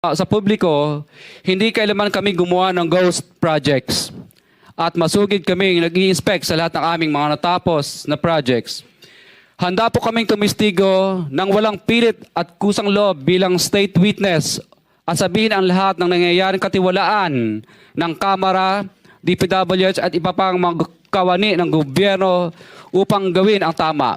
Ah, sa publiko, hindi kailanman kami gumawa ng ghost projects. At masugid kami nag inspect sa lahat ng aming mga natapos na projects. Handa po kaming tumistigo ng walang pilit at kusang loob bilang state witness at sabihin ang lahat ng nangyayaring katiwalaan ng Kamara, DPWH at iba pang mga kawani ng gobyerno upang gawin ang tama.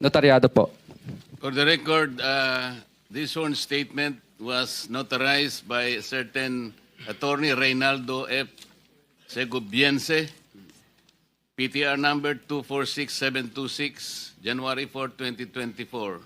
Notaryado po. For the record, uh, this sworn statement was notarized by a certain attorney Reynaldo F. Segubiense, PTR number 246726, January 4, 2024.